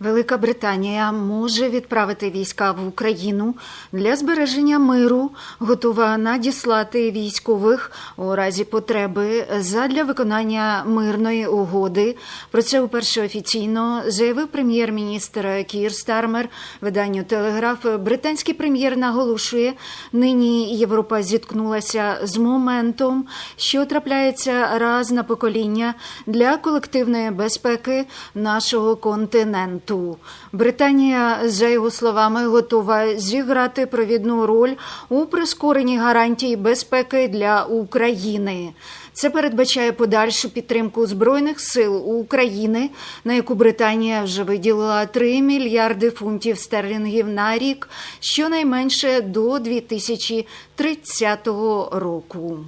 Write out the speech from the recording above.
Велика Британія може відправити війська в Україну для збереження миру, готова надіслати військових у разі потреби задля виконання мирної угоди. Про це уперше офіційно заявив прем'єр-міністр Кір Стармер виданню Телеграф. Британський прем'єр наголошує, нині Європа зіткнулася з моментом, що трапляється раз на покоління для колективної безпеки нашого континенту. Британія, за його словами, готова зіграти провідну роль у прискоренні гарантій безпеки для України. Це передбачає подальшу підтримку збройних сил України, на яку Британія вже виділила 3 мільярди фунтів стерлінгів на рік, щонайменше до 2030 року.